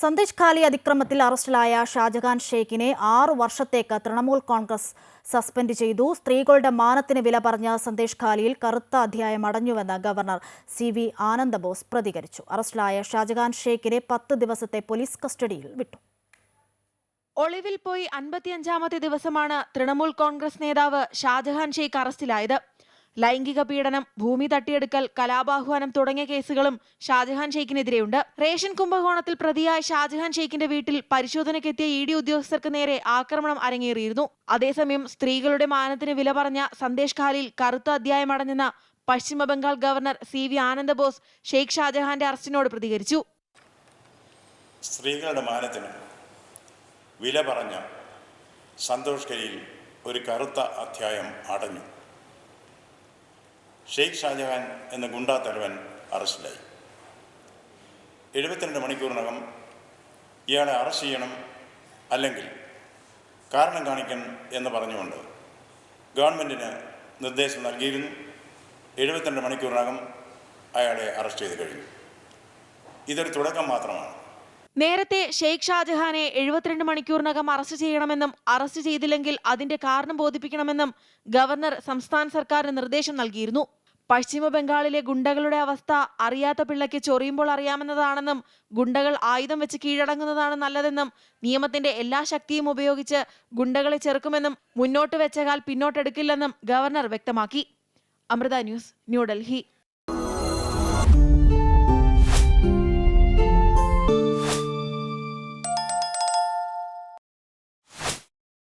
സന്ദേശ് ഖാലി അതിക്രമത്തിൽ അറസ്റ്റിലായ ഷാജഹാൻ ഷെയ്ഖിനെ ആറു വർഷത്തേക്ക് തൃണമൂൽ കോൺഗ്രസ് സസ്പെൻഡ് ചെയ്തു. സ്ത്രീകളുടെ മാനത്തിന് വില പറഞ്ഞ സന്ദേശ് ഖാലിയിൽ കറുത്ത അധ്യായം അടഞ്ഞുവെന്ന് ഗവർണർ സി വി ആനന്ദബോസ് പ്രതികരിച്ചു. അറസ്റ്റിലായ ഷാജഹാൻ ഷെയ്ഖിനെ പത്ത് ദിവസത്തെ പോലീസ് കസ്റ്റഡിയിൽ വിട്ടു. ഒളിവിൽ പോയി അൻപത്തിയഞ്ചാമത്തെ ദിവസമാണ് തൃണമൂൽ കോൺഗ്രസ് നേതാവ് ഷാജഹാൻ ഷെയ്ഖ് അറസ്റ്റിലായത്. ലൈംഗിക പീഡനം ഭൂമി തട്ടിയെടുക്കൽ കലാപാഹ്വാനം തുടങ്ങിയ കേസുകളും ഷാജഹാൻ ഷെയ്ഖിനെതിരെയുണ്ട്. റേഷൻ കുംഭകോണത്തിൽ പ്രതിയായ ഷാജഹാൻ ഷെയ്ഖിന്റെ വീട്ടിൽ പരിശോധനയ്ക്കെത്തിയ ഇ ഡി ഉദ്യോഗസ്ഥർക്ക് നേരെ ആക്രമണം അരങ്ങേറിയിരുന്നു. അതേസമയം സ്ത്രീകളുടെ മാനത്തിന് വില പറഞ്ഞ സന്ദേശ് ഖാലിൽ കറുത്ത അധ്യായം അടഞ്ഞെന്ന പശ്ചിമ Bengal governor C V Ananda Bose Sheikh ഷാജഹാന്റെ അറസ്റ്റിനോട് പ്രതികരിച്ചു. സ്ത്രീകളുടെ മാനത്തിന് വില പറഞ്ഞ സന്തോഷ് ഒരു കറുത്ത അധ്യായം അടഞ്ഞു. ഷെയ്ഖ് ഷാജഹാൻ എന്ന ഗുണ്ടാ തലവൻ അറസ്റ്റിലായി. എഴുപത്തിരണ്ട് മണിക്കൂറിനകം ഇയാളെ അറസ്റ്റ് ചെയ്യണം അല്ലെങ്കിൽ കാരണം കാണിക്കണം എന്ന് പറഞ്ഞുകൊണ്ട് ഗവൺമെന്റിന് നിർദ്ദേശം നൽകിയിരുന്നു. എഴുപത്തിരണ്ട് മണിക്കൂറിനകം അയാളെ അറസ്റ്റ് ചെയ്ത് കഴിഞ്ഞു. ഇതൊരു തുടക്കം മാത്രമാണ്. നേരത്തെ ഷെയ്ഖ് ഷാജഹാനെ എഴുപത്തിരണ്ട് മണിക്കൂറിനകം അറസ്റ്റ് ചെയ്യണമെന്നും അറസ്റ്റ് ചെയ്തില്ലെങ്കിൽ അതിന്റെ കാരണം ബോധിപ്പിക്കണമെന്നും ഗവർണർ സംസ്ഥാന സർക്കാരിന് നിർദ്ദേശം നൽകിയിരുന്നു. പശ്ചിമ ബംഗാളിലെ ഗുണ്ടകളുടെ അവസ്ഥ അറിയാത്ത പിള്ളയ്ക്ക് ചൊറിയുമ്പോൾ അറിയാമെന്നതാണെന്നും ഗുണ്ടകൾ ആയുധം വെച്ച് കീഴടങ്ങുന്നതാണ് നല്ലതെന്നും നിയമത്തിന്റെ എല്ലാ ശക്തിയും ഉപയോഗിച്ച് ഗുണ്ടകളെ ചെറുക്കുമെന്നും മുന്നോട്ട് വെച്ച കാൽ പിന്നോട്ടെടുക്കില്ലെന്നും ഗവർണർ വ്യക്തമാക്കി. അമൃത ന്യൂസ് ന്യൂഡൽഹി.